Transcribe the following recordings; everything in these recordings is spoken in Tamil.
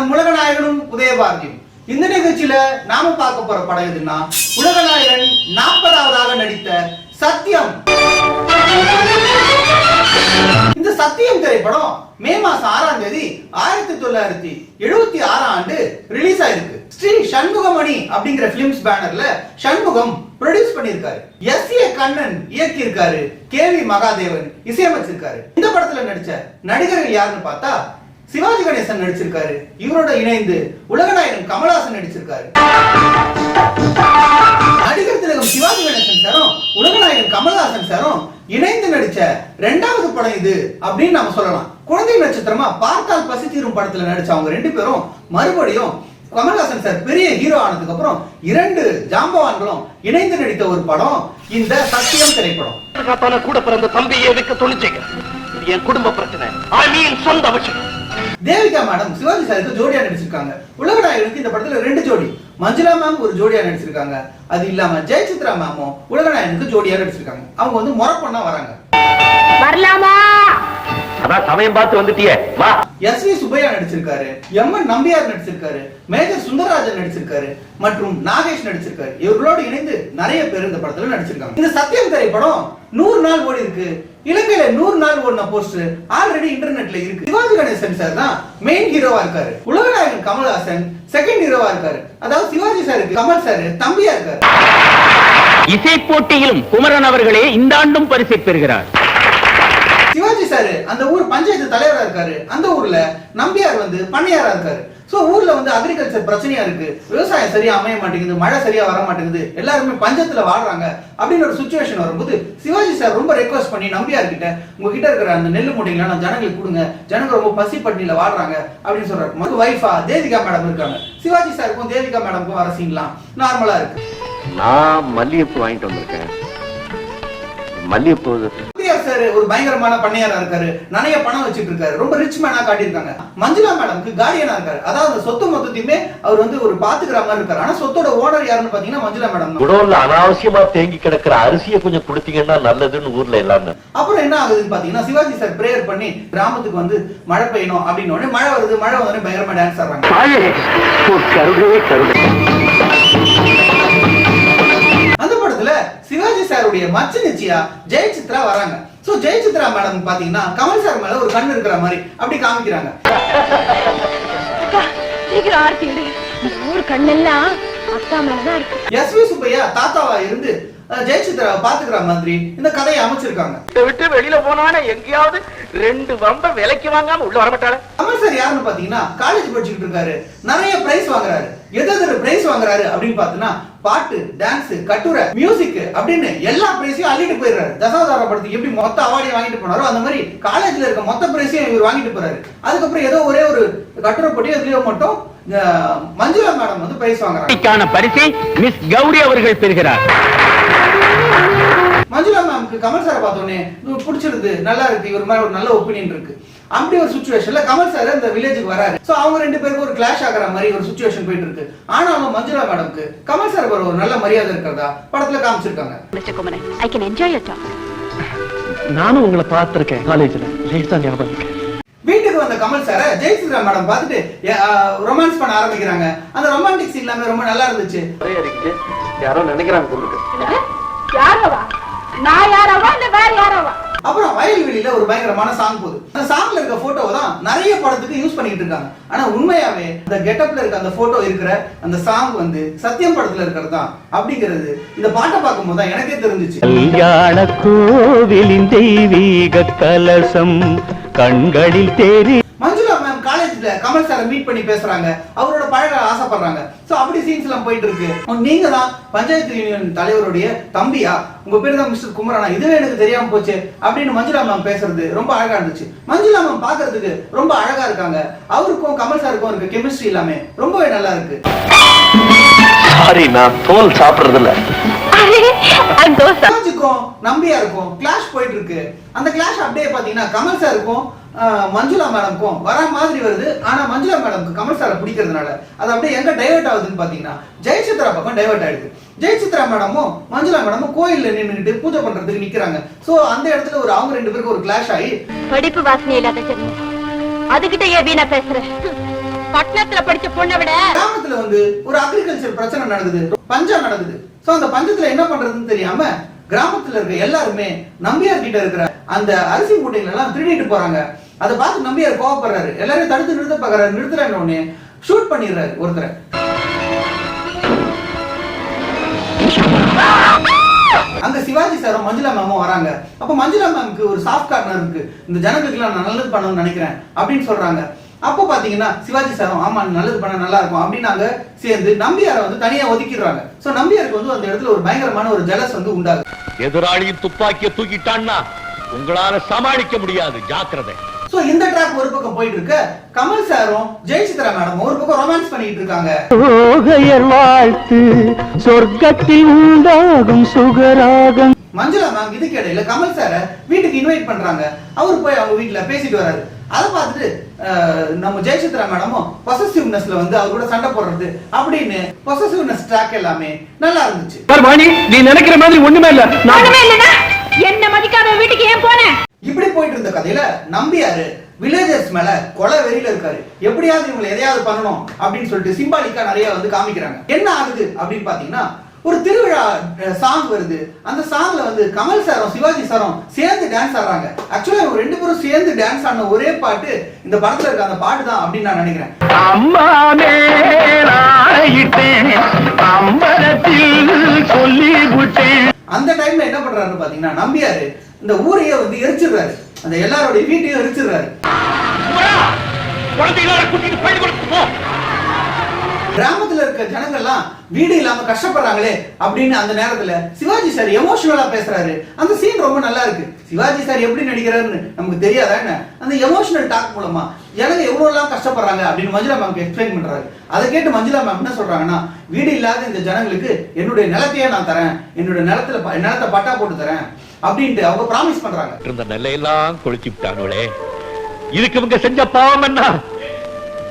நம் உலகநாயகனும் உதயபாரதியும். இந்த நிகழ்ச்சியில நாம பார்க்க போற படம் எதுன்னா உலகநாயகன் நாற்பதாவதாக நடித்த சத்தியம் இந்த சத்தியம் திரைப்படம் மே மாசம் ஆறாம் தேதி ஆயிரத்தி தொள்ளாயிரத்தி எழுபத்தி ஆறாம் ஆண்டு ரிலீஸ் ஆயிருக்கு. ஸ்ரீ சண்முகமணி அப்படிங்கிற பிலிம்ஸ் பேனர்ல சண்முகம் ப்ரொடியூஸ் பண்ணிருக்காரு எஸ் ஏ கண்ணன் இயக்கி இருக்காரு கே வி மகாதேவன் இசையமைச்சிருக்காரு. இந்த படத்துல நடிச்ச நடிகர்கள் யாருன்னு பார்த்தா சிவாஜி கணேசன் நடிச்சிருக்காரு. இவரோட இணைந்து உலகநாயகன் கமலஹாசன் நடிச்சிருக்காரு. நடிகர் திலகம் சிவாஜி கணேசன் சாரும் உலகநாயகன் கமல்ஹாசன் சாரும் இணைந்து நடிச்ச ரெண்டாவது படம் இது அப்படின்னு நாம சொல்லலாம். குழந்தை நட்சத்திரமா பார்த்தால் பசி தீரும் படத்துல நடிச்ச அவங்க ரெண்டு பேரும் மறுபடியும் கமல்ஹாசன் சார் பெரிய ஹீரோ ஆனதுக்கு அப்புறம் இரண்டு ஜாம்பவான்களும் இணைந்து நடித்த ஒரு படம் இந்த சத்தியம் திரைப்படம். கூட பிறந்த தம்பியை எதுக்கு துணிச்சீங்க. என் குடும்ப பிரச்சனை. ஐ மீன் சொந்த விஷயம் தேவிகா மேடம் சிவாஜி சாருக்கு ஜோடியா நடிச்சிருக்காங்க. உலகநாயகனுக்கு இந்த படத்துல ரெண்டு ஜோடி. மஞ்சுளா மேம் ஒரு ஜோடியா நடிச்சிருக்காங்க. அது இல்லாம ஜெயசித்ரா மேமும் உலகநாயகனுக்கு ஜோடியா நடிச்சிருக்காங்க. அவங்க வந்து முறப்பொண்ணா வராங்க. வரலாமா? அதான் சமயம் பார்த்து வந்துட்டியே. வா. எஸ் வி சுப்பையா நடிச்சிருக்காரு எம் என் நம்பியார் நடிச்சிருக்காரு மேஜர் சுந்தரராஜன் நடிச்சிருக்காரு மற்றும் நாகேஷ் நடிச்சிருக்காரு. இவர்களோடு இணைந்து நிறைய பேர் இந்த படத்துல நடிச்சிருக்காங்க. இந்த சத்தியம் திரைப்படம் நூறு நாள் ஓடி இருக்கு. இலங்கையில நூறு நாள் ஓடின போஸ்டர் ஆல்ரெடி இன்டர்நெட்ல இருக்கு. சிவாஜி கணேசன் சார் தான் மெயின் ஹீரோவா இருக்காரு. உலகநாயகன் கமல்ஹாசன் செகண்ட் ஹீரோவா இருக்காரு. அதாவது சிவாஜி சாருக்கு கமல் சார் தம்பியா இருக்காரு. இசை போட்டியிலும் குமரன் அவர்களே இந்த ஆண்டும் பரிசை பெறுகிறார். சிவாஜி சார் அந்த ஊர் பஞ்சாயத்து தலைவரா இருக்காரு. அந்த ஊர்ல நம்பியார் வந்து பண்ணையாரா இருக்காரு. ஸோ ஊர்ல வந்து அக்ரிகல்ச்சர் பிரச்சனையா இருக்கு. விவசாயம் சரியா அமைய மாட்டேங்குது மழை சரியா வர மாட்டேங்குது எல்லாருமே பஞ்சத்துல வாடுறாங்க அப்படின்னு ஒரு சுச்சுவேஷன் வரும்போது சிவாஜி சார் ரொம்ப ரெக்வஸ்ட் பண்ணி நம்பியார் கிட்ட உங்ககிட்ட இருக்கிற அந்த நெல் மூட்டைகளை நான் ஜனங்களுக்கு கொடுங்க. ஜனங்க ரொம்ப பசி பட்டினியில வாடுறாங்க அப்படின்னு சொல்றாரு. மது வைஃபா தேவிகா மேடம் இருக்காங்க. சிவாஜி சாருக்கும் தேவிகா மேடம்க்கும் வர சீன்லாம் நார்மலா இருக்கு. நான் மல்லிகைப்பூ வாங்கிட்டு வந்திருக்கேன். மல்லிகைப்பூ சார் ஒரு பயங்கரமான பண்ணையாரா இருக்காரு நிறைய பணம் வச்சுட்டு இருக்காரு ரொம்ப ரிச் மேனா காட்டியிருக்காங்க. மஞ்சுளா மேடம்க்கு கார்டியனா இருக்காரு. அதாவது சொத்து மொத்தத்தையுமே அவர் வந்து ஒரு பாத்துக்கிற மாதிரி இருக்காரு. ஆனா சொத்தோட ஓனர் யாருன்னு பாத்தீங்கன்னா மஞ்சுளா மேடம் குடோன்ல அனாவசியமா தேங்கி கிடக்கிற அரிசியை கொஞ்சம் கொடுத்தீங்கன்னா நல்லதுன்னு ஊர்ல எல்லாரும் அப்புறம் என்ன ஆகுதுன்னு பாத்தீங்கன்னா சிவாஜி சார் பிரேயர் பண்ணி கிராமத்துக்கு வந்து மழை பெய்யணும் அப்படின்னு உடனே மழை வருது மழை வந்தோடனே பயங்கரமா டான்ஸ் ஆடுறாங்க. கருடவே கருடை அந்த படத்துல சிவாஜி சாருடைய மச்ச நிச்சயா ஜெயசித்ரா வராங்க. சோ ஜெயசித்ரா மேடம் பாத்தீங்கன்னா கமல் சார் மேல ஒரு கண் இருக்கிற மாதிரி அப்படி காமிக்கிறாங்க. அக்கா சீக்கிரம் விடு. இந்த ஊர் கண்ணெல்லாம் எஸ் வி சுப்பையா தாத்தாவா இருந்து அஹ், ஜெயசித்ராவை பாத்துக்கிற மாதிரி இந்த கதையை அமைச்சிருக்காங்க. விட்டு விட்டு வெளியில போனானே எங்கேயாவது ரெண்டு வம்ப விலைக்கு வாங்காம உள்ள வரமாட்டாளே? கமல் சார் யாருன்னு பாத்தீங்கன்னா காலேஜ் படிச்சுக்கிட்டு இருக்காரு. நிறைய பிரைஸ் வாங்குறாரு. எது எது பிரைஸ் வாங்குறாரு அப்படின்னு பாத்தீங்கன்னா பாட்டு டான்ஸ் கட்டுரை மியூசிக் அப்படின்னு எல்லா பிரைஸையும் அள்ளிட்டு போயிடுறாரு. தசாவதார படத்துக்கு எப்படி மொத்த அவார்டையும் வாங்கிட்டு போனாரோ அந்த மாதிரி காலேஜ்ல இருக்க மொத்த பிரைஸையும் இவர் வாங்கிட்டு போறாரு. அதுக்கப்புறம் ஏதோ ஒரே ஒரு கட்டுரை போட்டி அதுலயோ மட்டும் மஞ்சுளா மேடம் வந்து பிரைஸ் வாங்குறாங்க. பரிசை மிஸ் கௌரி அவர்கள் பெறுகிறார். மஞ்சுளா மேம்க்கு கமல் சாரை பார்த்தோன்னே பிடிச்சிருது நல்லா இருக்கு இவர் மேல ஒரு நல்ல ஒப்பீனியன் இருக்கு. அப்படி ஒரு சுச்சுவேஷன்ல கமல் சார் இந்த வில்லேஜுக்கு வராரு. சோ அவங்க ரெண்டு பேருக்கு ஒரு கிளாஷ் ஆகுற மாதிரி ஒரு சுச்சுவேஷன் போயிட்டு இருக்கு. ஆனாலும் மஞ்சுளா மேடம்க்கு கமல் சார் ஒரு நல்ல மரியாதை இருக்கிறதா படத்துல காமிச்சிருக்காங்க. நானும் உங்களை பார்த்திருக்கேன் காலேஜ்ல லேசா ஞாபகம் வீட்டுக்கு வந்த கமல் சாரை ஜெயசித்ரா மேடம் பார்த்துட்டு ரொமான்ஸ் பண்ண ஆரம்பிக்கிறாங்க. அந்த ரொமான்டிக் சீன் எல்லாமே ரொம்ப நல்லா இருந்துச்சு. யாரோ நினைக்கிறாங்க யாரோவா? நான் யாரோவா இல்ல வேற யாரோவா? அப்புறம் வயல்வெளியில ஒரு பயங்கரமான சாங் போகுது. அந்த சாங்ல இருக்க போட்டோவை தான் நிறைய படத்துக்கு யூஸ் பண்ணிட்டு இருக்காங்க. ஆனா உண்மையாவே அந்த கெட்டப்ல இருக்க அந்த போட்டோ இருக்கிற அந்த சாங் வந்து சத்தியம் படத்துல இருக்கிறது தான் அப்படிங்கிறது இந்த பாட்டை பார்க்கும்போது தான் எனக்கே தெரிஞ்சுச்சு. கல்யாண கோவிலின் தெய்வீக கலசம் கண்களில் தேறி காலேஜ்ல கமல் சாரை மீட் பண்ணி பேசுறாங்க. அவரோட பழக ஆசைப்படுறாங்க. சோ அப்படி சீன்ஸ் எல்லாம் போயிட்டு இருக்கு உம், நீங்க தான் பஞ்சாயத்து யூனியன் தலைவருடைய தம்பியா? உங்க பேர் தான் மிஸ்டர் குமரனா? இதுவே எனக்கு தெரியாம போச்சு அப்படின்னு மஞ்சுளா மேம் பேசுறது ரொம்ப அழகா இருந்துச்சு. மஞ்சுளா மேம் பாக்குறதுக்கு ரொம்ப அழகா இருக்காங்க. அவருக்கும் கமல் சாருக்கும் இருக்க கெமிஸ்ட்ரி எல்லாமே ரொம்பவே நல்லா இருக்கு. சாரி நான் தோல் சாப்பிடுறது இல்ல நம்பியா இருக்கும் கிளாஷ் போயிட்டு இருக்கு அந்த கிளாஷ் அப்படியே பாத்தீங்கன்னா கமல் சாருக்கும் மஞ்சுளா மேடம்க்கும் வர மாதிரி வருது. ஆனா மஞ்சுளா மேடம்க்கு கமல் சாரை பிடிக்கிறதுனால அது அப்படியே எங்க டைவர்ட் ஆகுதுன்னு பாத்தீங்கன்னா ஜெயசித்ரா பக்கம் டைவர்ட் ஆயிடுது. ஜெயசித்ரா மேடமும் மஞ்சுளா மேடமும் கோயில்ல நின்னுட்டு பூஜை பண்றதுக்கு நிக்கிறாங்க. சோ அந்த இடத்துல ஒரு அவங்க ரெண்டு பேருக்கு ஒரு கிளாஷ் ஆகி படிப்பு வாசனை இல்லாத ஜென்மம். அதுகிட்ட ஏன் வீணா பேசுற. பட்டணத்துல படிச்ச பொண்ணை விட கிராமத்துல வந்து ஒரு அக்ரிகல்ச்சர் பிரச்சனை நடக்குது. பஞ்சம் நடக்குது. சோ அந்த பஞ்சத்துல என்ன பண்றதுன்னு தெரியாம கிராமத்துல இருக்க எல்லாருமே நம்பியார் கிட்ட இருக்கிற அந்த அரிசி மூட்டைகள் எல்லாம் திருடிட்டு போறாங்க. அதை பார்த்து நம்பியார் கோவப்படுறாரு. எல்லாரையும் தடுத்து நிறுத்த பாக்குறாரு நிறுத்துறாங்க உடனே ஷூட் பண்ணிடுறாரு ஒருத்தரை. அங்க சிவாஜி சாரும் மஞ்சுளா மேமும் வராங்க. அப்ப மஞ்சுளா மேமுக்கு ஒரு சாஃப்ட் கார்னர் இருக்கு. இந்த ஜனங்களுக்கு நான் நல்லது பண்ணணும்னு நினைக்கிறேன் அப்படின்னு சொல்றாங்க. அப்போ பாத்தீங்கன்னா சிவாஜி சாரும் ஆமா நல்லது பண்ண நல்லா இருக்கும் அப்படின்னு நாங்க சேர்ந்து நம்பியாரை வந்து தனியா ஒதுக்கிடுறாங்க. சோ நம்பியாருக்கு வந்து அந்த இடத்துல ஒரு பயங்கரமான ஒரு ஜலஸ் வந்து உண்டாகுது. எதிராளியின் துப்பாக்கியை தூக்கிட்டான்னா உங்களால சமாளிக்க முடியாது ஜாக்கிரதை. சோ இந்த ட்ராக் ஒரு பக்கம் போயிட்டு இருக்க கமல் சாரும் ஜெயசித்ரா மேடம் ஒரு பக்கம் ரொமான்ஸ் பண்ணிட்டு இருக்காங்க. ஓகையர் வாழ்த்து சொர்க்கத்தில் உண்டாகும் சுகராகம். மஞ்சுளா மேம் இதுக்கு இடையில கமல் சார வீட்டுக்கு இன்வைட் பண்றாங்க. அவர் போய் அவங்க வீட்டுல பேசிட்டு வராரு அதை பார்த்துட்டு நம்ம ஜெயசித்ரா மேடமும் பொசசிவ்னஸ்ல வந்து அவர் கூட சண்டை போடுறது அப்படின்னு பொசசிவ்னஸ் ட்ராக் எல்லாமே நல்லா இருந்துச்சு. வாணி நீ நினைக்கிற மாதிரி ஒண்ணுமே இல்ல. ஒண்ணுமே இல்லைன்னா என்ன மதிக்காத வீட்டுக்கு ஏன் போனேன் இப்படி போயிட்டு இருந்த கதையில நம்பியாரு வில்லேஜர்ஸ் மேல கொலை வெறியில இருக்காரு. எப்படியாவது இவங்களை எதையாவது பண்ணணும் அப்படின்னு சொல்லிட்டு சிம்பாலிக்கா நிறைய வந்து காமிக்கிறாங்க. என்ன ஆகுது அப்படின்னு பாத்தீங்கன்னா ஒரு திருவிழா சாங் வருது. அந்த சாங்ல வந்து கமல் சாரும் சிவாஜி சாரும் சேர்ந்து டான்ஸ் ஆடுறாங்க. ஆக்சுவலா இவங்க ரெண்டு பேரும் சேர்ந்து டான்ஸ் ஆடின ஒரே பாட்டு இந்த படத்துல இருக்க அந்த பாட்டு தான் அப்படின்னு நான் நினைக்கிறேன். அந்த டைம்ல என்ன பண்றாருன்னு பாத்தீங்கன்னா நம்பியாரு இந்த ஊரையே வந்து எரிச்சிடுறாரு. அந்த எல்லாரோடைய வீட்டையும் எரிச்சிடுறாரு. கிராமத்துல இருக்க ஜனங்கள்லாம் வீடு இல்லாம கஷ்டப்படுறாங்களே அப்படின்னு அந்த நேரத்துல சிவாஜி சார் எமோஷனலா பேசுறாரு. அந்த சீன் ரொம்ப நல்லா இருக்கு. சிவாஜி சார் எப்படி நடிக்கிறாருன்னு நமக்கு தெரியாதா என்ன? அந்த எமோஷனல் டாக் மூலமா ஜனங்க எவ்வளவு எல்லாம் கஷ்டப்படுறாங்க அப்படின்னு மஞ்சுளா மேம் எக்ஸ்பிளைன் பண்றாரு. அதை கேட்டு மஞ்சுளா மேம் என்ன சொல்றாங்கன்னா வீடு இல்லாத இந்த ஜனங்களுக்கு என்னுடைய நிலத்தையே நான் தரேன். என்னுடைய நிலத்துல நிலத்தை பட்டா போட்டு தரேன் அப்படின்ட்டு அவங்க ப்ராமிஸ் பண்றாங்க. இருந்த நெல்லையெல்லாம் கொளுத்தி விட்டாங்களே. இதுக்கு இவங்க செஞ்ச பாவம் என்ன?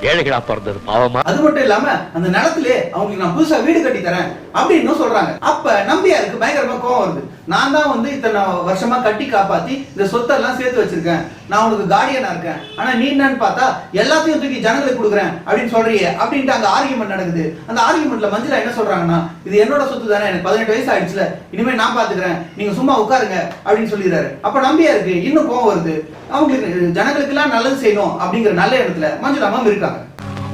ஏழைகளா பிறந்தது பாவமா? அது மட்டும் இல்லாம அந்த நிலத்திலே அவங்களுக்கு நான் புதுசா வீடு கட்டி தரேன் அப்படின்னு சொல்றாங்க. அப்ப நம்பியாருக்கு பயங்கரமா கோவம் வருது. நான் தான் வந்து இத்தனை வருஷமா கட்டி காப்பாத்தி இந்த சொத்தெல்லாம் சேர்த்து வச்சிருக்கேன். நான் உனக்கு கார்டியனா இருக்கேன். ஆனா நீ என்னன்னு பார்த்தா எல்லாத்தையும் தூக்கி ஜனங்களுக்கு கொடுக்குறேன் அப்படின்னு சொல்றியே அப்படின்ட்டு அங்க ஆர்கியூமெண்ட் நடக்குது. அந்த ஆர்கியூமெண்ட்ல மஞ்சளா என்ன சொல்றாங்கன்னா இது என்னோட சொத்து தானே எனக்கு பதினெட்டு வயசு ஆயிடுச்சுல இனிமே நான் பாத்துக்கிறேன். நீங்க சும்மா உட்காருங்க அப்படின்னு சொல்லிடுறாரு. அப்ப நம்பியா இருக்கு இன்னும் கோவம் வருது. அவங்களுக்கு ஜனங்களுக்கெல்லாம் நல்லது செய்யணும் அப்படிங்கிற நல்ல இடத்துல மஞ்சள் அம்மா இருக்காங்க.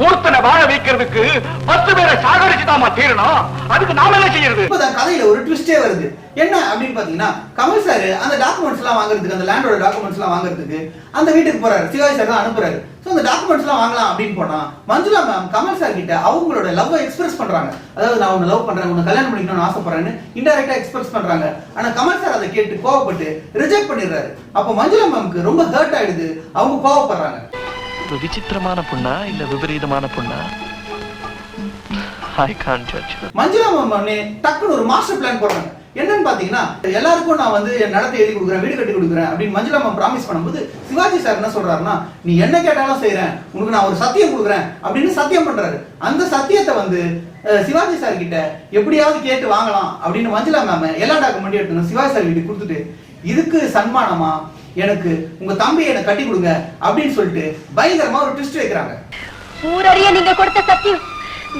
ஒருத்தனை வாழ வைக்கிறதுக்கு பத்து பேரை சாகரிச்சுதாமா தீரணும் அதுக்கு நாம என்ன செய்யறது? இப்பதான் கதையில ஒரு ட்விஸ்டே வருது. என்ன அப்படின்னு பாத்தீங்கன்னா கமல் சார் அந்த டாக்குமெண்ட்ஸ் எல்லாம் வாங்குறதுக்கு அந்த லேண்டோட டாக்குமெண்ட்ஸ் எல்லாம் வாங்குறதுக்கு அந்த வீட்டுக்கு போறாரு. சிவாஜி சார் தான் அனுப்புறாரு. சோ அந்த டாக்குமெண்ட்ஸ் எல்லாம் வாங்கலாம் அப்படின்னு போனா மஞ்சுளா மேம் கமல் சார் கிட்ட அவங்களோட லவ் எக்ஸ்பிரஸ் பண்றாங்க. அதாவது நான் உன்னை லவ் பண்றேன் உன்னை கல்யாணம் பண்ணிக்கணும்னு ஆசைப்படுறேன்னு இன்டெரக்டா எக்ஸ்பிரஸ் பண்றாங்க. ஆனா கமல் சார் அதை கேட்டு கோவப்பட்டு ரிஜெக்ட் பண்ணிடுறாரு. அப்ப மஞ்சுளா மேம்க்கு ரொம்ப ஹர்ட் ஆயிடுது. அவங்க கோவப்படுறாங்க. ஒரு விசித்திரமான பொண்ணா இல்ல விபரீதமான பொண்ணா? I can judge Manjula ma'am டக்குன்னு ஒரு மாஸ்டர் பிளான் போடுறாங்க. என்னன்னு பாத்தீங்கன்னா எல்லாருக்கும் நான் வந்து என் நடத்தை எழுதி கொடுக்குறேன் வீடு கட்டி கொடுக்குறேன் அப்படின்னு மஞ்சுளா மேம் ப்ராமிஸ் பண்ணும்போது சிவாஜி சார் என்ன சொல்றாருன்னா நீ என்ன கேட்டாலும் செய்யறேன் உனக்கு நான் ஒரு சத்தியம் கொடுக்குறேன் அப்படின்னு சத்தியம் பண்றாரு. அந்த சத்தியத்தை வந்து சிவாஜி சார் கிட்ட எப்படியாவது கேட்டு வாங்கலாம் அப்படின்னு மஞ்சுளா மேம் எல்லா டாக்குமெண்ட்டும் எடுத்துக்கணும் சிவாஜி சார் கிட்ட கொடுத்துட்டு இதுக்கு சன்மானமா எனக்கு உங்க தம்பியை எனக்கு கட்டி கொடுங்க அப்படின்னு சொல்லிட்டு பயங்கரமா ஒரு ட்விஸ்ட் வைக்கிறாங்க. ஊரறிய நீங்க கொடுத்த சத்தியம்.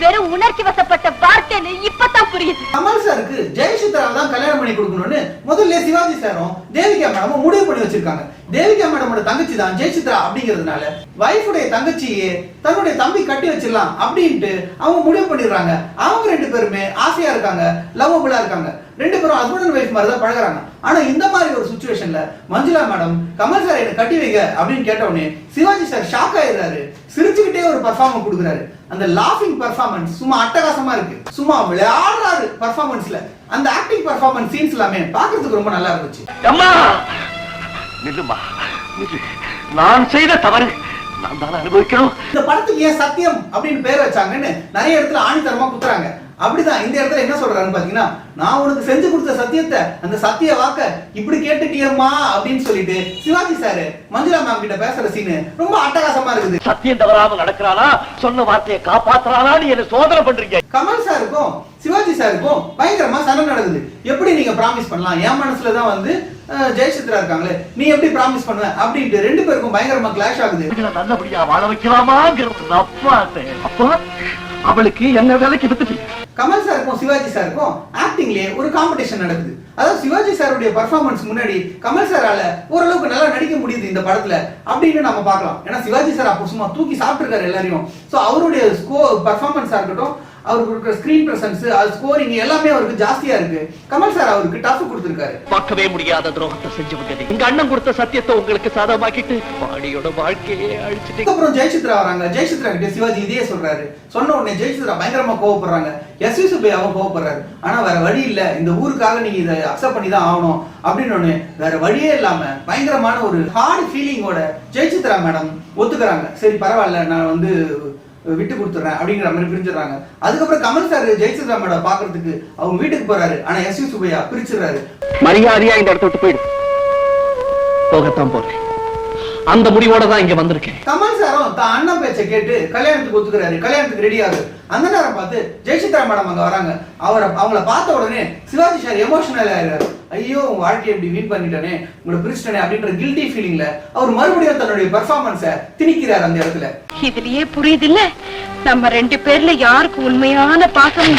வெறும் உணர்ச்சி வசப்பட்ட வார்த்தைன்னு இப்பதான் புரியுது. கமல் சாருக்கு ஜெயசித்ராவை தான் கல்யாணம் பண்ணி கொடுக்கணும்னு முதல்ல சிவாஜி சாரும் தேவிகா மேடமும் முடிவு பண்ணி வச்சிருக்காங்க. தேவிகா மேடமோட தங்கச்சி தான் ஜெயசித்ரா அப்படிங்கிறதுனால வைஃபுடைய தங்கச்சியே தன்னுடைய தம்பி கட்டி வச்சிடலாம் அப்படின்ட்டு அவங்க முடிவு பண்ணிடுறாங்க. அவங்க ரெண்டு பேருமே ஆசையா இருக்காங்க லவ்வபுளா இருக்காங்க. ரெண்டு பேரும் ஹஸ்பண்ட் அண்ட் ஒய்ஃப் மாதிரி தான் பழகுறாங்க. ஆனா இந்த மாதிரி ஒரு சுச்சுவேஷன்ல மஞ்சுளா மேடம் கமல் சார் என்ன கட்டி வைங்க அப்படின்னு கேட்ட உடனே சிவாஜி சார் ஷாக் ஆயிடுறாரு. சிரிச்சுக்கிட்டே ஒரு பர்ஃபார்மன்ஸ் கொடுக்குறாரு. அந்த லாஃபிங் பர்ஃபார்மன்ஸ் சும்மா அட்டகாசமா இருக்கு. சும்மா விளையாடுறாரு பர்ஃபார்மன்ஸ்ல அந்த ஆக்டிங் பர்ஃபார்மன்ஸ் சீன்ஸ் எல்லாமே பார்க்கிறதுக்கு ரொம்ப நல்லா இருந்துச்சு. நான் செய்த தவறு நான் தானே அனுபவிக்கணும். இந்த படத்துக்கு ஏன் சத்தியம் அப்படின்னு பேர் வச்சாங்கன்னு நிறைய இடத்துல ஆணித்தரமா குத்துறாங்க. அப்படிதான். இந்த இடத்துல என்ன சொல்றாருன்னு பாத்தீங்கன்னா நான் உனக்கு செஞ்சு கொடுத்த சத்தியத்தை அந்த சத்திய வாக்க இப்படி கேட்டுட்டியம்மா அப்படின்னு சொல்லிட்டு சிவாஜி சார் மஞ்சுளா மேம் கிட்ட பேசுற சீனு ரொம்ப அட்டகாசமா இருக்குது. சத்தியம் தவறாம நடக்கிறானா சொன்ன வார்த்தையை காப்பாத்துறானா நீ என்ன சோதனை பண்றீங்க? கமல் சாருக்கும் சிவாஜி சாருக்கும் பயங்கரமா சண்டை நடக்குது. எப்படி நீங்க ப்ராமிஸ் பண்ணலாம்? என் மனசுல தான் வந்து ஜெயசித்ரா இருக்காங்களே நீ எப்படி ப்ராமிஸ் பண்ணுவ? அப்படின்ட்டு ரெண்டு பேருக்கும் பயங்கரமா கிளாஷ் ஆகுது. நல்லபடியா வாழ வைக்கலாமாங்கிற ஒரு அப்பா அப்பா அவளுக்கு என்ன வேலைக்கு வித்துட்டீங்க கமல் சாருக்கும் சிவாஜி சாருக்கும் ஆக்டிங்லயே ஒரு காம்படிஷன் நடக்குது. அதாவது சிவாஜி சாருடைய பர்ஃபார்மன்ஸ் முன்னாடி கமல் சாரால ஓரளவுக்கு நல்லா நடிக்க முடியுது இந்த படத்துல அப்படின்னு நம்ம பார்க்கலாம். ஏன்னா சிவாஜி சார் அப்போ சும்மா தூக்கி சாப்பிட்டுருக்காரு எல்லாரையும். ஸோ அவருடைய ஸ்கோ பர்ஃபார்மன்ஸா இருக்கட்டும் அவருக்கு இருக்கிற ஸ்கிரீன் பிரசன்ஸ் அது ஸ்கோரிங் எல்லாமே அவருக்கு ஜாஸ்தியா இருக்கு. கமல் சார் அவருக்கு டஃப் கொடுத்திருக்காரு. பார்க்கவே முடியாத துரோகத்தை செஞ்சவங்க நீங்க. எங்க அண்ணன் கொடுத்த சத்தியத்தை உங்களுக்கு சாதமாக்கிட்டு வாடியோட வாழ்க்கையே அழிச்சிட்டு அதுக்கப்புறம் ஜெயசித்ரா வராங்க. ஜெயசித்ரா கிட்ட சிவாஜி இதே சொல்றாரு. சொன்ன உடனே ஜெயசித்ரா பயங்கரமா கோவப்படுறாங்க. எஸ் வி சுப்பையாவும் கோவப்படுறாரு. ஆனா வேற வழி இல்ல. இந்த ஊருக்காக நீங்க இதை அக்செப்ட் பண்ணி தான் ஆகணும். அப்படின்னு வேற வழியே இல்லாம பயங்கரமான ஒரு ஹார்ட் ஃபீலிங்கோட ஜெயசித்ரா மேடம் ஒத்துக்கிறாங்க. சரி பரவாயில்ல. நான் வந்து விட்டு கொடுத்துறேன் அப்படிங்கிற மாதிரி பிரிஞ்சிடறாங்க. அதுக்கப்புறம் கமல் சார் ஜெயசித்ரா பாக்குறதுக்கு அவங்க வீட்டுக்கு போறாரு. ஆனா எஸ் வி சுபையா பிரிச்சிடுறாரு. மரியாதையா இந்த இடத்த விட்டு போயிடு. போகத்தான் போறேன். அந்த முடிவோட தான் இங்க வந்திருக்கேன். கமல் சாரும் தான் அண்ணன் பேச்சை கேட்டு கல்யாணத்துக்கு ஒத்துக்கிறாரு கல்யாணத்துக்கு ரெடி ஆகுது. அந்த நேரம் பார்த்து ஜெயசித்ரா மேடம் அங்க வராங்க. அவரை அவங்கள பார்த்த உடனே சிவாஜி சார் எமோஷனல் ஆயிடுறாரு ஐயோ உங்க வாழ்க்கையை இப்படி வீண் பண்ணிட்டேனே உங்களை பிரிச்சிட்டனே அப்படின்ற கில்ட்டி ஃபீலிங்ல அவர் மறுபடியும் தன்னுடைய பெர்ஃபார்மன்ஸை திணிக்கிறார் அந்த இடத்துல. இதுலயே புரியுது இல்ல நம்ம ரெண்டு பேர்ல யாருக்கு உண்மையான பாசம்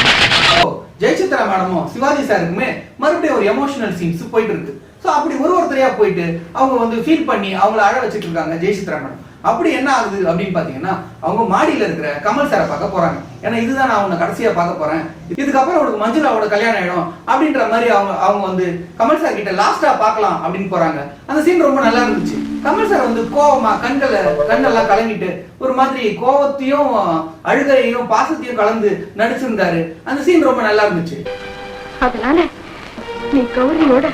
ஓ, ஜெயசித்ரா மேடமும் சிவாஜி சாருக்குமே மறுபடியும் ஒரு எமோஷனல் சீன்ஸ் போயிட்டு இருக்கு. சோ அப்படி ஒரு ஒருத்தரையா போயிட்டு அவங்க வந்து ஃபீல் பண்ணி அவங்கள அழ வச்சுட்டு இருக்காங்க ஜெயசித்ரா மேடம் அப்படி என்ன ஆகுது அப்படின்னு பாத்தீங்கன்னா அவங்க மாடியில இருக்கிற கமல் சாரை பார்க்க போறாங்க. ஏன்னா இதுதான் நான் அவனை கடைசியா பார்க்க போறேன். இதுக்கப்புறம் அவனுக்கு மஞ்சுளாவோட கல்யாணம் ஆயிடும் அப்படின்ற மாதிரி அவங்க அவங்க வந்து கமல் சார் கிட்ட லாஸ்டா பார்க்கலாம் அப்படின்னு போறாங்க. அந்த சீன் ரொம்ப நல்லா இருந்துச்சு. கமல் சார் வந்து கோவமா கண்களை கண்ணெல்லாம் கலங்கிட்டு ஒரு மாதிரி கோவத்தையும் அழுகையையும் பாசத்தையும் கலந்து நடிச்சிருந்தாரு. அந்த சீன் ரொம்ப நல்லா இருந்துச்சு. அதனால நீ கௌரியோட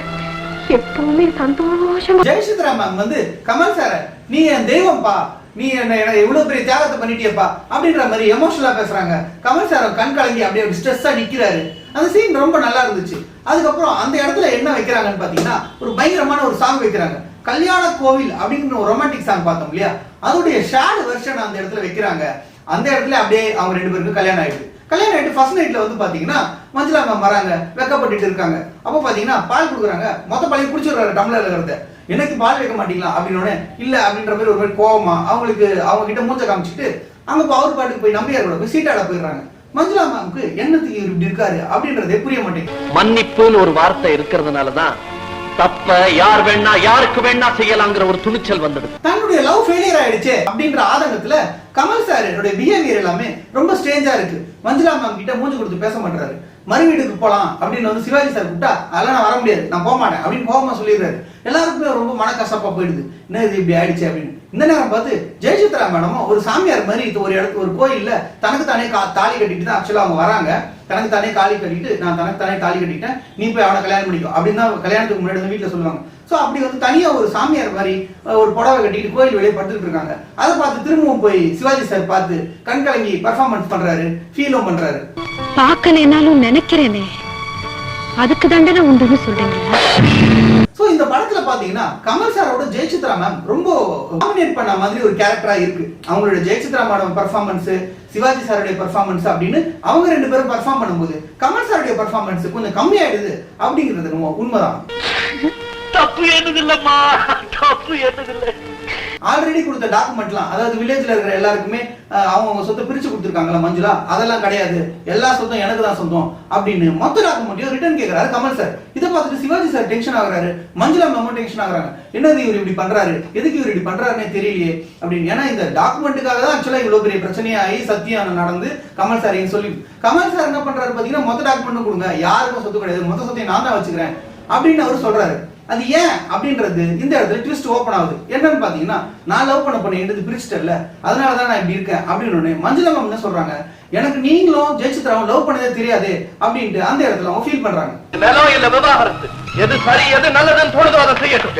எப்பவுமே சந்தோஷமா ஜெயசித்ரா மேம் வந்து கமல் சார நீ என் தெய்வம்ப்பா நீ என்ன எனக்கு இவ்வளவு பெரிய தியாகத்தை பண்ணிட்டியப்பா. அப்படின்ற மாதிரி எமோஷனலா பேசுறாங்க. கமல் சார் கண் கலங்கி அப்படியே ஸ்ட்ரெஸ்ஸா நிக்கிறாரு. அந்த சீன் ரொம்ப நல்லா இருந்துச்சு. அதுக்கப்புறம் அந்த இடத்துல என்ன வைக்கிறாங்கன்னு பாத்தீங்கன்னா ஒரு பயங்கரமான ஒரு சாங் வைக்கிறாங்க. கல்யாண கோவில் அப்படிங்கிற ஒரு ரொமான்டிக் சாங் பார்த்தோம் இல்லையா? அதோடைய ஷேடு வெர்ஷன் அந்த இடத்துல வைக்கிறாங்க. அந்த இடத்துல அப்படியே அவங்க ரெண்டு பேருக்கும் கல்யாணம் ஆயிடுது. கல்யாணம் ஆயிட்டு ஃபர்ஸ்ட் நைட்ல வந்து பாத்தீங்கன்னா மஞ்சளா மேம் வராங்க வெக்கப்பட்டுட்டு இருக்காங்க. அப்போ பாத்தீங்கன்னா பால் கொடுக்குறாங்க. மொத்த பழைய குடிச்சிடுறாரு டம்ளர் இருக்கிறத. எனக்கு பால் வைக்க மாட்டீங்களா? அப்படின்னு இல்லை இல்ல அப்படின்ற மாதிரி ஒரு மாதிரி கோவமா அவங்களுக்கு அவங்க கிட்ட மூச்சை காமிச்சிட்டு அங்க இப்போ அவர் பாட்டுக்கு போய் நம்பியார் கூட போய் சீட்டாட போயிடுறாங்க. மஞ்சுளா மேம்க்கு என்னத்துக்கு இவர் இப்படி இருக்காரு? அப்படின்றதே புரிய மாட்டேங்குது. மன்னிப்புன்னு ஒரு வார்த்தை இருக்கிறதுனாலதான் தப்ப யார் வேணா யாருக்கு வேணா செய்யலாங்கிற ஒரு துணிச்சல் வந்தது. தன்னுடைய லவ் ஃபெயிலியர் ஆயிடுச்சே அப்படின்ற ஆதங்கத்துல கமல் சார் என்னுடைய பிஹேவியர் எல்லாமே ரொம்ப ஸ்ட்ரேஞ்சா இருக்கு. மஞ்சுளா மேம் கிட்ட மூஞ்சி கொடுத்து பேச மாட்டாரு மறு வீட்டுக்கு போகலாம் அப்படின்னு வந்து சிவாஜி சார் கூப்பிட்டா அதெல்லாம் நான் வர முடியாது. நான் போக மாட்டேன். அப்படின்னு போகமா சொல்லிடுறாரு. எல்லாருக்குமே ரொம்ப மனக்கசப்பா போயிடுது. என்ன இது இப்படி ஆயிடுச்சு? அப்படின்னு. இந்த நேரம் பார்த்து ஜெயசித்ரா மேடமும் ஒரு சாமியார் மாதிரி இது ஒரு இடத்து ஒரு கோயில்ல தனக்கு தானே கா- தாலி கட்டிட்டு தான் ஆக்சுவலா அவங்க வராங்க. தனக்கு தானே காலி கட்டிட்டு நான் தனக்கு தானே தாலி கட்டிட்டேன் நீ போய் அவனை கல்யாணம் பண்ணிக்கோ. அப்படின்னு தான் கல்யாணத்துக்கு முன்னாடி வந்து வீட்டில் சொல்லுவாங்க. சோ அப்படி வந்து தனியா ஒரு சாமியார் மாதிரி ஒரு புடவை கட்டிட்டு கோயில் வெளியே படுத்துட்டு இருக்காங்க. அதை பார்த்து திரும்பவும் போய் சிவாஜி சார் பார்த்து கண் கலங்கி பர்ஃபார்மன்ஸ் பண்றாரு ஃபீலும் பண்றாரு. பார்க்கலனாலும் நினைக்கிறேனே. அதுக்கு தண்டனை உண்டுன்னு சொல்றீங்களா? சோ இந்த படத்துல பாத்தீங்கன்னா கமல் சாரோட ஜெயசித்ரா மேம் ரொம்ப டாமினேட் பண்ண மாதிரி ஒரு கேரக்டரா இருக்கு. அவங்களோட ஜெயசித்ரா மேடம் பெர்ஃபார்மன்ஸ் சிவாஜி சாருடைய பெர்ஃபார்மன்ஸ் அப்படின்னு அவங்க ரெண்டு பேரும் பெர்ஃபார்ம் பண்ணும்போது கமல் சாருடைய பெர்ஃபார்மன்ஸ் கொஞ்சம் கம்மியாயிடுது அப்படிங்கிறது உண்மைதான். தப்பு என்னது இல்லம்மா? தப்பு என்னது இல்லை? ஆல்ரெடி கொடுத்த டாக்குமெண்ட்லாம் அதாவது வில்லேஜ்ல இருக்கிற எல்லாருக்குமே அவங்க சொத்தை பிரிச்சு கொடுத்துருக்காங்களா மஞ்சுளா? அதெல்லாம் கிடையாது. எல்லா சொத்தும் எனக்கு தான் சொந்தம் அப்படின்னு மொத்த டாக்குமெண்ட்டையும் ரிட்டர்ன் கேட்குறாரு கமல் சார் இதை பார்த்துட்டு சிவாஜி சார் டென்ஷன் ஆகுறாரு. மஞ்சுளா மேமும் டென்ஷன் ஆகுறாங்க. என்னது இவர் இப்படி பண்றாரு? எதுக்கு இவர் இப்படி பண்றாருன்னே தெரியலையே அப்படின்னு. ஏன்னா இந்த டாக்குமெண்ட்டுக்காக தான் ஆக்சுவலா இவ்வளவு பெரிய பிரச்சனையாகி சத்தியம் நடந்து கமல் சார் சொல்லி கமல் சார் என்ன பண்றாரு பாத்தீங்கன்னா மொத்த டாக்குமெண்ட்டும் கொடுங்க. யாருக்கும் சொத்து கிடையாது. மொத்த சொத்தையும் நான் தான் வச்சுக்கிறேன் அப்படின்னு அவர் சொல்றாரு. அது ஏன் அப்படின்றது இந்த இடத்துல ட்விஸ்ட் ஓப்பன் ஆகுது. என்னன்னு பாத்தீங்கன்னா நான் லவ் பண்ண பொண்ணு என்னது பிரிச்சிட்டல அதனால தான் நான் இப்படி இருக்கேன் அப்படின்னு மஞ்சுளா மேம் என்ன சொல்றாங்க. எனக்கு நீங்களும் ஜெயசித்ராவும் லவ் பண்ணதே தெரியாதே அப்படின்ட்டு அந்த இடத்துல அவங்க ஃபீல் பண்றாங்க. நிலம் இல்ல விவாகரத்து. எது சரி எது நல்லதுன்னு தோணுதோ அதை செய்யட்டும்.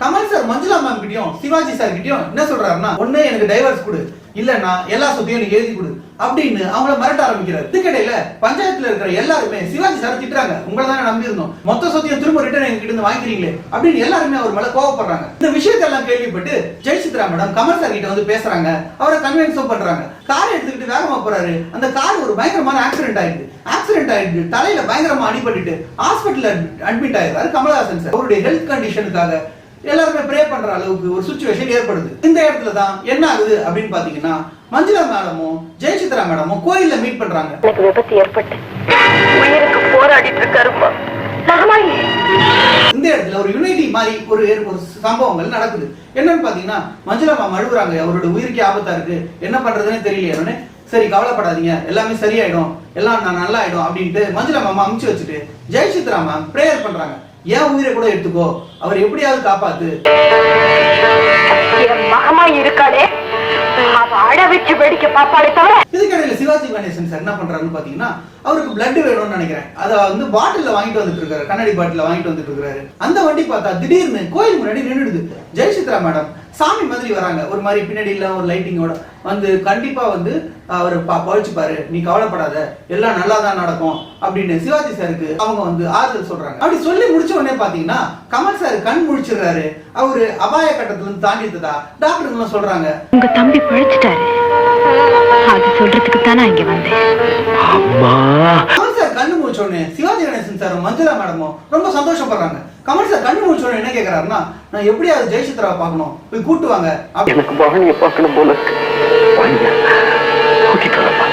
கமல் சார் மஞ்சுளா மேம் கிட்டயும் சிவாஜி சார் கிட்டயும் என்ன சொல்றாருன்னா ஒண்ணு எனக்கு டைவர்ஸ் கொடு. இல்லைன்னா எல்லா சொத்தையும் நீ எழுதி கொடு. அப்படின்னு அவங்கள மிரட்ட ஆரம்பிக்கிறார். இதுக்கிடையில பஞ்சாயத்துல இருக்கிற எல்லாருமே சிவாஜி சார் திட்டுறாங்க. உங்களை தானே நம்பி இருந்தோம் மொத்த சொத்தையும் திரும்ப ரிட்டர்ன் எங்க கிட்ட வாங்கிக்கிறீங்களே அப்படின்னு எல்லாருமே அவர் மேல கோவப்படுறாங்க. இந்த விஷயத்தெல்லாம் கேள்விப்பட்டு ஜெயசித்ரா மேடம் கமல் சார் கிட்ட வந்து பேசுறாங்க. அவரை கன்வின்ஸும் பண்றாங்க. கார் எடுத்துக்கிட்டு வேகமா போறாரு. அந்த கார் ஒரு பயங்கரமான ஆக்சிடென்ட் ஆயிடுது. ஆக்சிடென்ட் ஆயிடுது. தலையில பயங்கரமா அடிபட்டுட்டு ஹாஸ்பிட்டல் அட்மிட் ஆயிடுறாரு கமலஹாசன் சார் அவருடைய ஹெல்த் கண்டிஷனுக்காக எல்லாருமே ப்ரே பண்ற அளவுக்கு ஒரு சுச்சுவேஷன் ஏற்படுது. இந்த இடத்துல தான் என்ன ஆகுது அப்படின்னு பாத்தீங்கன்னா மஞ்சுளா மேடமும் ஜெயசித்ரா மேடமும் கோயில்ல மீட் பண்றாங்க. எனக்கு விபத்து ஏற்பட்டு. உயிருக்கு போராடிட்டு இருக்காருமா இந்த இடத்துல ஒரு யுனைட்டி மாதிரி ஒரு ஒரு சம்பவங்கள் நடக்குது. என்னன்னு பாத்தீங்கன்னா மஞ்சுளா மேம் அழுகுறாங்க அவரோட உயிருக்கு ஆபத்தா இருக்கு. என்ன பண்றதுன்னு தெரியலையே சரி கவலைப்படாதீங்க. எல்லாமே சரியாயிடும். எல்லாம் நான் நல்லா ஆயிடும் அப்படின்ட்டு மஞ்சுளா மேம் அமுச்சு வச்சுட்டு ஜெயசித்ரா மேம் பிரேயர் பண்றாங்க. ஏன் உயிரை கூட எடுத்துக்கோ. அவர் எப்படியாவது காப்பாத்து. இருக்காளே. இதுக்கிடையில சிவாஜி கணேசன் சார் என்ன பண்றாருன்னு பாத்தீங்கன்னா அவருக்கு பிளட் வேணும்னு நினைக்கிறேன். அதை வந்து பாட்டில்ல வாங்கிட்டு வந்துட்டு இருக்காரு. கண்ணாடி பாட்டில வாங்கிட்டு வந்துட்டு இருக்காரு. அந்த வண்டி பார்த்தா திடீர்னு கோயில் முன்னாடி நின்னுடுது. ஜெயசித்ரா மேடம் சாமி மாதிரி வராங்க. ஒரு மாதிரி பின்னாடி இல்ல ஒரு லைட்டிங்கோட வந்து கண்டிப்பா வந்து அவர் பழிச்சுப்பாரு. நீ கவலைப்படாத. எல்லாம் நல்லா தான் நடக்கும் அப்படின்னு சிவாஜி சாருக்கு அவங்க வந்து ஆறுதல் சொல்றாங்க. அப்படி சொல்லி முடிச்ச உடனே பாத்தீங்கன்னா கமல் சார் கண் முழிச்சிடுறாரு. அவரு அபாய கட்டத்துல இருந்து தாண்டிட்டதா டாக்டருங்க சொல்றாங்க. உங்க தம்பி பிழைச்சிட்டாரு. அது சொல்றதுக்கு தான் இங்க வந்தேன். கமல் சார் கண்ணு முடிச்ச உடனே சிவாஜி கணேசன் சார் மஞ்சுளா மேடமும் ரொம்ப சந்தோஷப்படுறாங்க. கமல் சார் கண்ணு உடனே என்ன கேக்குறாருன்னா நான் எப்படியாவது ஜெயசித்ராவை பார்க்கணும்? போய் கூட்டு வாங்க. எனக்கு வாணியை பார்க்கணும் போல இருக்கு. வாணியா கூட்டிட்டு வரப்பா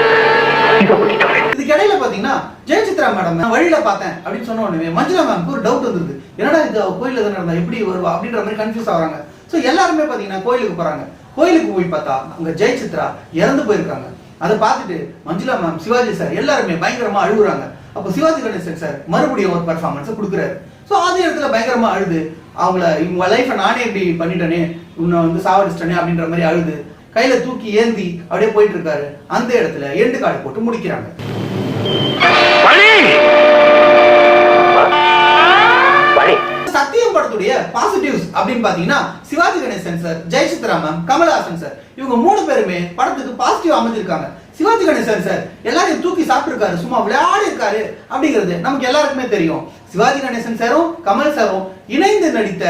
இதை கூட்டிட்டு வரேன். இதுக்கு இடையில பாத்தீங்கன்னா ஜெயசித்ரா மேடம் நான் வழியில பார்த்தேன் அப்படின்னு சொன்ன உடனே மஞ்சுளா மேம்க்கு ஒரு டவுட் வந்துருது என்னடா இது கோயில்ல தானே இருந்தா எப்படி வருவா அப்படின்ற மாதிரி கன்ஃபியூஸ் ஆகுறாங்க. சோ எல்லாருமே பாத்தீங்கன்னா கோயிலுக்கு போறாங்க. கோயிலுக்கு போய் பார்த்தா அங்க ஜெயசித்ரா இறந்து போயிருக்காங்க. அதை பார்த்துட்டு மஞ்சுளா மேம் சிவாஜி சார் எல்லாருமே பயங்கரமா அழுகுறாங்க. அப்போ சிவாஜி கணேசன் சார் மறுபடியும் ஒரு பர்ஃபார்மன்ஸ் கொடுக்குறாரு. ஸோ அதே இடத்துல பயங்கரமா அழுது. அவங்கள இவங்க லைஃப்பை நானே இப்படி பண்ணிட்டேனே உன்னை வந்து சாவடிச்சிட்டேனே அப்படின்ற மாதிரி அழுது. கையில தூக்கி ஏந்தி அப்படியே போயிட்டு இருக்காரு அந்த இடத்துல எண்டு கார்டு போட்டு முடிக்கிறாங்க. சத்தியம் படத்துடைய பாசிட்டிவ்ஸ் அப்படின்னு பாத்தீங்கன்னா Sivaji Ganesan sir Jayachitra ma'am Kamalahasan sir இவங்க மூணு பேருமே படத்துக்கு பாசிட்டிவ் அமைஞ்சிருக்காங்க. சிவாஜி கணேசன் சார் எல்லாரையும் தூக்கி சாப்பிட்டிருக்காரு சும்மா விளையாடி இருக்காரு அப்படிங்கிறது நமக்கு எல்லாருக்குமே தெரியும். சிவாஜி கணேசன் சாரும் கமல் சாரும் இணைந்து நடித்த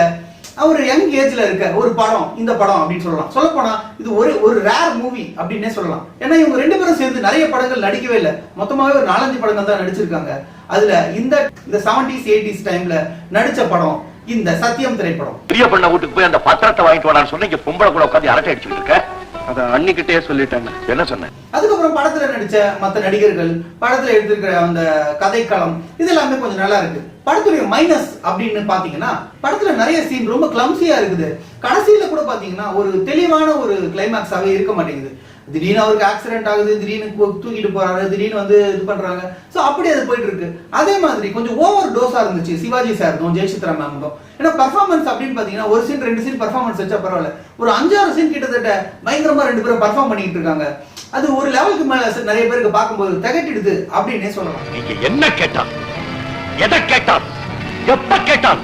அவர் யங் ஏஜ்ல இருக்க ஒரு படம் இந்த படம் அப்படின்னு சொல்லலாம். சொல்ல போனா இது ஒரு ஒரு ரேர் மூவி அப்படின்னே சொல்லலாம். ஏன்னா இவங்க ரெண்டு பேரும் சேர்ந்து நிறைய படங்கள் நடிக்கவே இல்லை. மொத்தமாவே ஒரு நாலஞ்சு படங்கள் தான் நடிச்சிருக்காங்க. அதுல இந்த இந்த செவன்டிஸ் எயிட்டிஸ் டைம்ல நடிச்ச படம் இந்த சத்தியம் திரைப்படம். பெரிய பண்ண வீட்டுக்கு போய் அந்த பத்திரத்தை வாங்கிட்டு வாடான்னு சொன்ன இங்க பொம்பளை கூட உட்காந்து அரட்டை அடிச்சுட்டு இருக்க. அத அன்னிக்கிட்டே சொல்லிட்டாங்க. என்ன சொன்னேன்? அதுக்கப்புறம் படத்துல நடிச்ச மத்த நடிகர்கள் படத்துல எடுத்திருக்கிற அந்த கதைக்களம் இது எல்லாமே கொஞ்சம் நல்லா இருக்கு. படத்துடைய மைனஸ் அப்படின்னு பாத்தீங்கன்னா படத்துல நிறைய சீன் ரொம்ப கிளம்சியா இருக்குது. கடைசியில கூட பாத்தீங்கன்னா ஒரு தெளிவான ஒரு கிளைமேக்ஸாவே இருக்க மாட்டேங்குது. திடீர்னு அவருக்கு ஆக்சிடென்ட் ஆகுது திடீர்னு தூக்கிட்டு போறாரு திடீர்னு வந்து இது பண்றாங்க. சோ அப்படி அது போயிட்டு இருக்கு. அதே மாதிரி கொஞ்சம் ஓவர் டோஸா இருந்துச்சு சிவாஜி சார்தும் ஜெயசித்ரா மேம்தும் ஏன்னா பர்ஃபார்மன்ஸ் அப்படின்னு பாத்தீங்கன்னா ஒரு சீன் ரெண்டு சீன் பர்ஃபார்மன்ஸ் வச்சா பரவாயில்ல. ஒரு அஞ்சாறு சீன் கிட்டத்தட்ட பயங்கரமா ரெண்டு பேரும் பர்ஃபார்ம் பண்ணிட்டு இருக்காங்க. அது ஒரு லெவலுக்கு மேல நிறைய பேருக்கு பார்க்கும்போது திகட்டிடுது அப்படின்னே சொல்லலாம். நீங்க என்ன கேட்டான் எதை கேட்டான் எப்ப கேட்டான்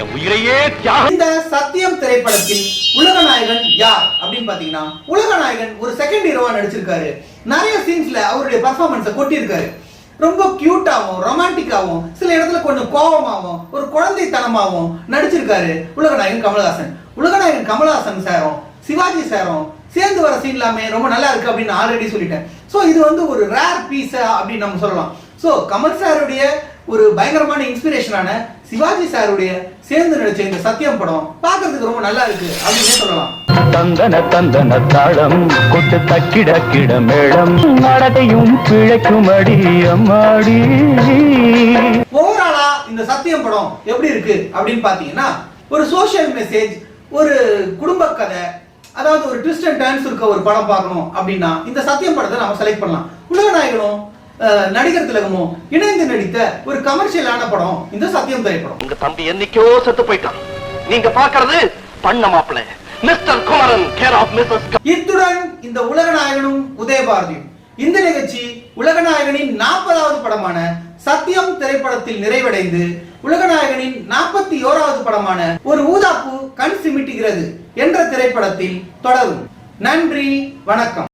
என் உயிரையே தியாகம். இந்த சத்தியம் திரைப்படத்தில் உலகநாயகன் யார் அப்படின்னு பாத்தீங்கன்னா உலகநாயகன் ஒரு செகண்ட் ஹீரோவா நடிச்சிருக்காரு. நிறைய சீன்ஸ்ல அவருடைய பர்ஃபார்மன்ஸை கொட்டியிருக்காரு. ரொம்ப கியூட்டாகவும் ரொமான்டிக்காகவும் சில இடத்துல கொஞ்சம் கோபமாகவும் ஒரு குழந்தைத்தனமாகவும் நடிச்சிருக்காரு உலகநாயகன் கமலஹாசன். உலகநாயகன் கமலஹாசன் சாரும் சிவாஜி சாரும் சேர்ந்து வர சீன் எல்லாமே ரொம்ப நல்லா இருக்கு அப்படின்னு ஆல்ரெடி சொல்லிட்டேன். ஸோ இது வந்து ஒரு ரேர் பீஸ் அப்படின்னு நம்ம சொல்லலாம். சோ கமல் சாருடைய ஒரு பயங்கரமான இன்ஸ்பிரேஷனான சிவாஜி சாருடைய சேர்ந்து நடிச்ச இந்த சத்தியம் படம் பார்க்கிறதுக்கு ரொம்ப நல்லா இருக்கு. அப்படின்னே சொல்லலாம். தந்தன தந்தன தாளம் கொட்டு தக்கிட கிட மேளம் நடத்தையும் பிழைக்கும் அடி அம்மாடி. ஓவராலா இந்த சத்தியம் படம் எப்படி இருக்கு அப்படின்னு பாத்தீங்கன்னா ஒரு சோஷியல் மெசேஜ் ஒரு குடும்ப கதை அதாவது ஒரு ட்விஸ்ட் அண்ட் டர்ன்ஸ் இருக்க ஒரு படம் பார்க்கணும் அப்படின்னா இந்த சத்தியம் படத்தை நம்ம செலக்ட் பண்ணலாம். உலகநாயகனும் அஹ், நடிகர் திலகமும் இணைந்து நடித்த ஒரு கமர்ஷியலான படம் இந்த சத்தியம் திரைப்படம். உங்க தம்பி என்னைக்கோ செத்து போயிட்டான். நீங்க பாக்குறது பண்ண மாப்பிள்ளை mister Kumaran care of Mrs இத்துடன் இந்த உலகநாயகனும் உதயபாரதியும். இந்த நிகழ்ச்சி உலகநாயகனின் நாற்பதாவது படமான சத்தியம் திரைப்படத்தில் நிறைவடைந்து உலகநாயகனின் நாற்பத்தி ஓராவது படமான ஒரு ஊதாப்பு கண் சிமிட்டுகிறது என்ற திரைப்படத்தில் தொடரும். நன்றி வணக்கம்.